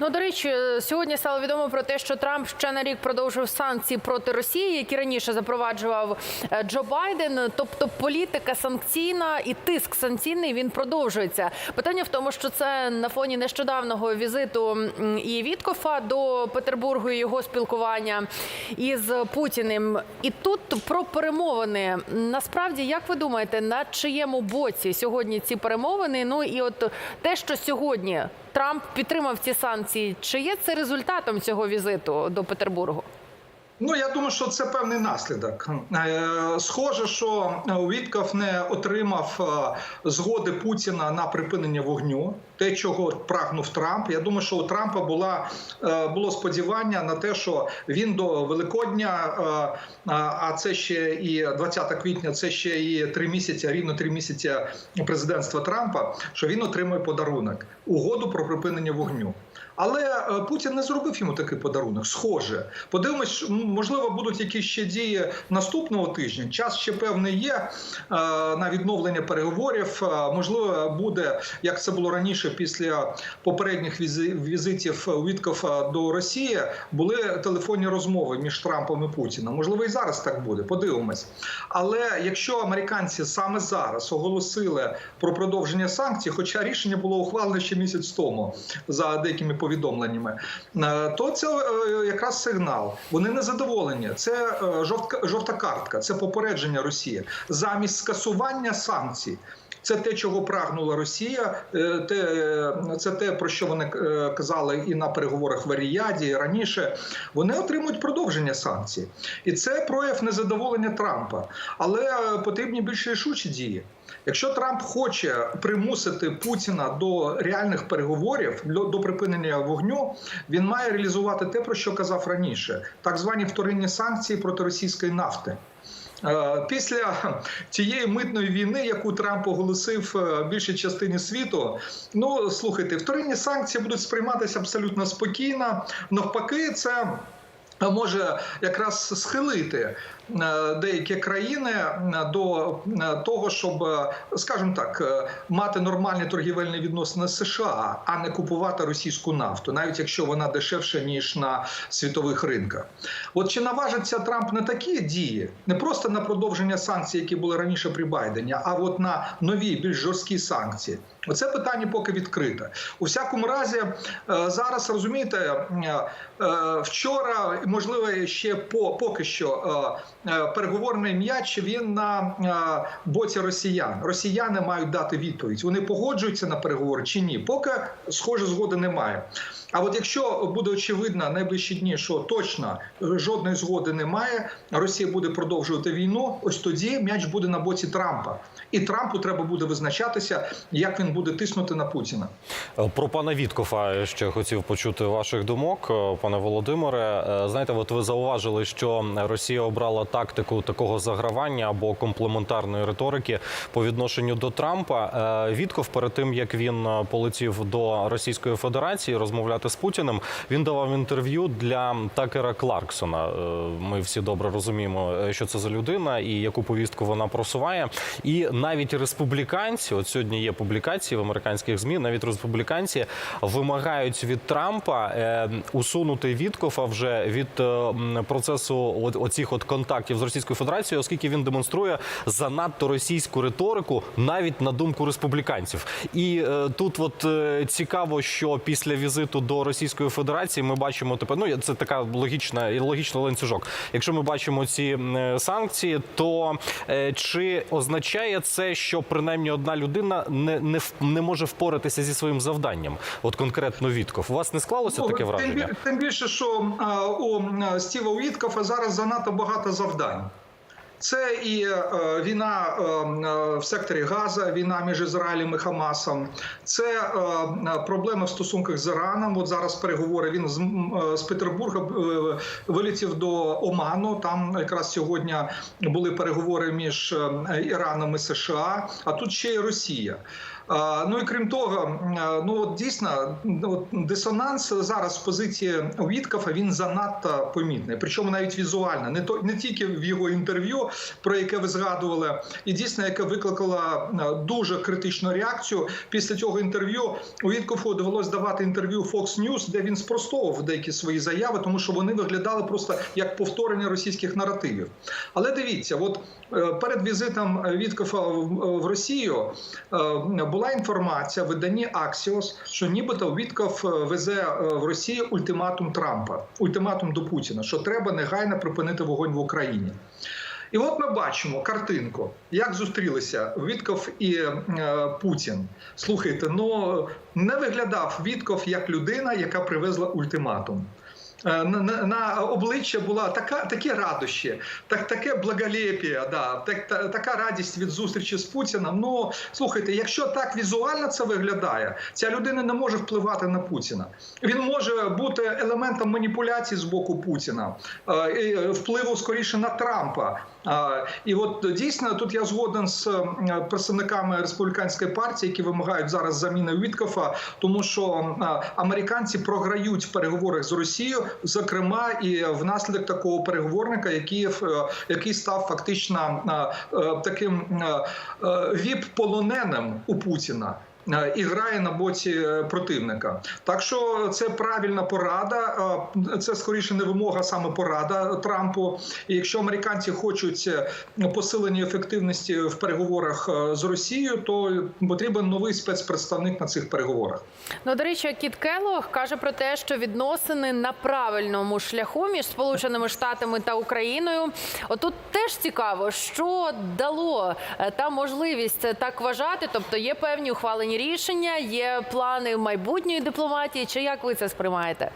Ну до речі, сьогодні стало відомо про те, що Трамп ще на рік продовжив санкції проти Росії, які раніше запроваджував е, Джо Байден. Тобто політика санкційна і тиск санкційний він продовжується. Питання в тому, що це на фоні нещодавнього візиту і Віткофа до Петербургу і його спілкування із Путіним. І тут про перемовини. Насправді, як ви думаєте, на чиєму боці сьогодні ці перемовини? Ну і от те, що сьогодні Трамп підтримав ці санкції, чи є це результатом цього візиту до Петербургу? Ну, я думаю, що це певний наслідок. Е, Схоже, що Вітков не отримав е, згоди Путіна на припинення вогню, те, чого прагнув Трамп. Я думаю, що у Трампа була е, було сподівання на те, що він до Великодня, а це ще і 20 квітня, це ще і три місяці, рівно три місяці президентства Трампа, що він отримує подарунок угоду про припинення вогню. Але е, Путін не зробив йому такий подарунок. Схоже, подивимось, можливо, будуть якісь ще дії наступного тижня. Час ще певний є е, на відновлення переговорів. Е, Можливо, буде як це було раніше, після попередніх візи- візитів Віткофа до Росії. Були телефонні розмови між Трампом і Путіном. Можливо, і зараз так буде. Подивимось. Але якщо американці саме зараз оголосили про продовження санкцій, хоча рішення було ухвалене ще місяць тому за деякими повідомленнями, е, то це е, якраз сигнал. Вони не задоволені. Це е, жовтка жовта картка, це попередження Росії замість скасування санкцій. Це те, чого прагнула Росія. Те це те, про що вони казали і на переговорах в Аріяді і раніше. Вони отримують продовження санкцій, і це прояв незадоволення Трампа. Але потрібні більш рішучі дії. Якщо Трамп хоче примусити Путіна до реальних переговорів до, припинення вогню, він має реалізувати те, про що казав раніше: так звані вторинні санкції проти російської нафти. Е, Після тієї митної війни, яку Трамп оголосив е, більшій частині світу, ну слухайте, вторинні санкції будуть сприйматися абсолютно спокійно. Навпаки, це може якраз схилити е, деякі країни е, до е, того, щоб, скажімо так, мати нормальні торгівельні відносини з США, а не купувати російську нафту, навіть якщо вона дешевша ніж на світових ринках. От чи наважиться Трамп на такі дії, не просто на продовження санкцій, які були раніше при Байдені, а от на нові більш жорсткі санкції? Оце питання поки відкрите. У всякому разі, е, зараз розумієте, е, е, вчора, можливо, ще по поки що переговорний м'яч він на боці росіян. Росіяни мають дати відповідь. Вони погоджуються на переговори чи ні? Поки схоже згоди немає. А от якщо буде очевидно найближчі дні, що точно жодної згоди немає, Росія буде продовжувати війну. Ось тоді м'яч буде на боці Трампа, і Трампу треба буде визначатися, як він буде тиснути на Путіна. Про пана Віткофа ще хотів почути ваших думок, е, пане Володимире. Е, Знаєте, от ви зауважили, що Росія обрала тактику такого загравання або комплементарної риторики по відношенню до Трампа. Е, Вітков перед тим як він е, полетів до Російської Федерації розмовляти з Путіним, він давав інтерв'ю для Такера Кларксона. Е, Ми всі добре розуміємо, е, що це за людина і яку повістку вона просуває. І навіть республіканці, от сьогодні є публікації в американських змі, навіть республіканці вимагають від Трампа е, усунути Віткофа вже від е, процесу оцих от контактів з Російською Федерацією, оскільки він демонструє занадто російську риторику, навіть на думку республіканців. І е, тут, от цікаво, що після візиту до Російської Федерації ми бачимо тепер. Ну це така логічна і логічний ланцюжок. Якщо ми бачимо ці санкції, то чи означає це, що принаймні одна людина не, не, в- не може впоратися зі своїм завданням? От конкретно Вітков. У вас не склалося Ну, таке враження? бі- тим більше, що а, у Стіва Уіткофа зараз занадто багато завдань. Це і е, війна е, е, в секторі Газа, війна між Ізраїлем і Хамасом. Це проблеми в стосунках з Іраном. От зараз переговори. Він з, з Петербурга вилетів до Оману. Там якраз сьогодні були переговори між Іраном і США. А тут ще й Росія. Ну і крім того, ну от дійсно ну, от дисонанс зараз в позиції Віткафа він занадто помітний. Причому навіть візуально, не то не тільки в його інтерв'ю, про яке ви згадували, і дійсно, яке викликало дуже критичну реакцію. Після цього інтерв'ю у Віткофу довелось давати інтерв'ю Fox News, де він спростовував деякі свої заяви, тому що вони виглядали просто як повторення російських наративів. Але дивіться, от е, перед візитом Віткофа в в Росію е, була інформація в виданні Axios, що нібито Вітков е, везе е, в Росію ультиматум Трампа, ультиматум до Путіна, що треба негайно припинити вогонь в Україні. І от ми бачимо картинку, як зустрілися Вітков і е, Путін. Слухайте, ну не виглядав Вітков як людина, яка привезла ультиматум. Е, На, на, обличчя була така такі радощі, так таке благолепія, да, так, та, така радість від зустрічі з Путіним. Ну слухайте, якщо так візуально це виглядає, ця людина не може впливати на Путіна. Він може бути елементом маніпуляції з боку Путіна, е, впливу скоріше на Трампа. А, І от дійсно тут я згоден з е, представниками республіканської партії, які вимагають зараз заміни Віткофа, тому що е, американці програють в переговорах з Росією, зокрема і внаслідок такого переговорника, який, е, який став фактично е, е, таким е, віп-полоненим у Путіна. Е, І грає на боці е, противника, так що це правильна порада. е, Це скоріше не вимога, а саме порада Трампу. І якщо американці хочуть посилення ефективності в переговорах з Росією, то потрібен новий спецпредставник на цих переговорах. Ну, до речі, Кіт Келлог каже про те, що відносини на правильному шляху між Сполученими Штатами та Україною. Отут теж цікаво, що дало та можливість так вважати. Тобто є певні ухвалені рішення, є плани майбутньої дипломатії. Чи як ви це сприймаєте?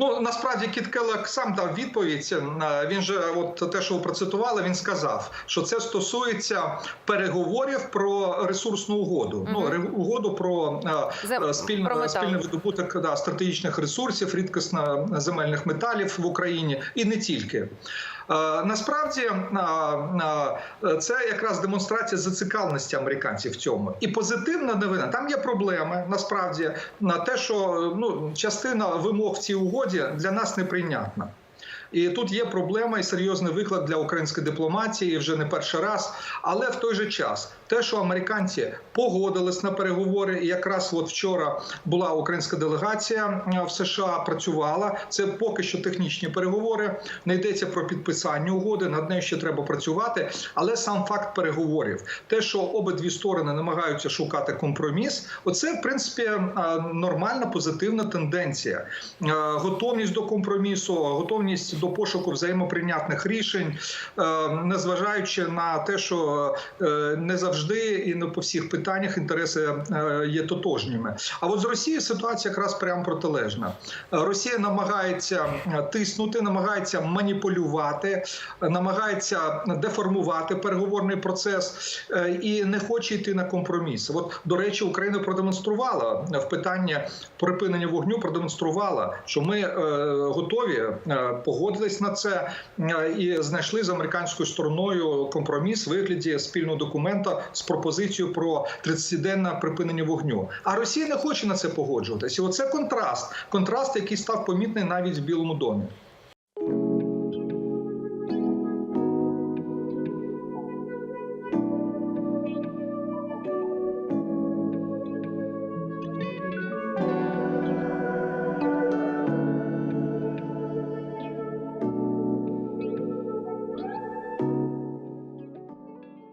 Ну насправді Кіт Келлог сам дав відповідь. Е, Він же, от те, що ви процитували, він сказав, що це стосується переговорів про ресурсну угоду. Мгм. Ну ре- угоду про е, Зем- е, спільне, про спільний видобуток да, стратегічних ресурсів, рідкісно земельних металів в Україні і не тільки. Е, Насправді е, е, це якраз демонстрація зацікавленості американців в цьому. І позитивна новина там є проблеми. Насправді на те, що ну частина вимог в цій угоді для нас неприйнятна. І тут є проблема і серйозний виклик для української дипломатії вже не перший раз. Але в той же час те, що американці погодились на переговори, і якраз от вчора була українська делегація е, в США, працювала. Це поки що технічні переговори. Не йдеться про підписання угоди. Над нею ще треба працювати. Але сам факт переговорів, те, що обидві сторони намагаються шукати компроміс, оце в принципі е, нормальна позитивна тенденція. Е, Готовність до компромісу, готовність до пошуку взаємоприйнятних рішень, незважаючи на те, що не завжди і не по всіх питаннях інтереси е, є тотожніми. А от з Росією ситуація якраз прямо протилежна. Е, Росія намагається е, тиснути, намагається маніпулювати, намагається деформувати переговорний процес і не хоче йти на компроміс. От до речі, Україна продемонструвала в питанні припинення вогню, продемонструвала, що ми готові погодились на це і знайшли з американською стороною компроміс в вигляді спільного документа з пропозицією про 30-денне припинення вогню. А Росія не хоче на це погоджуватися. І оце контраст, контраст, який став помітний навіть в Білому домі.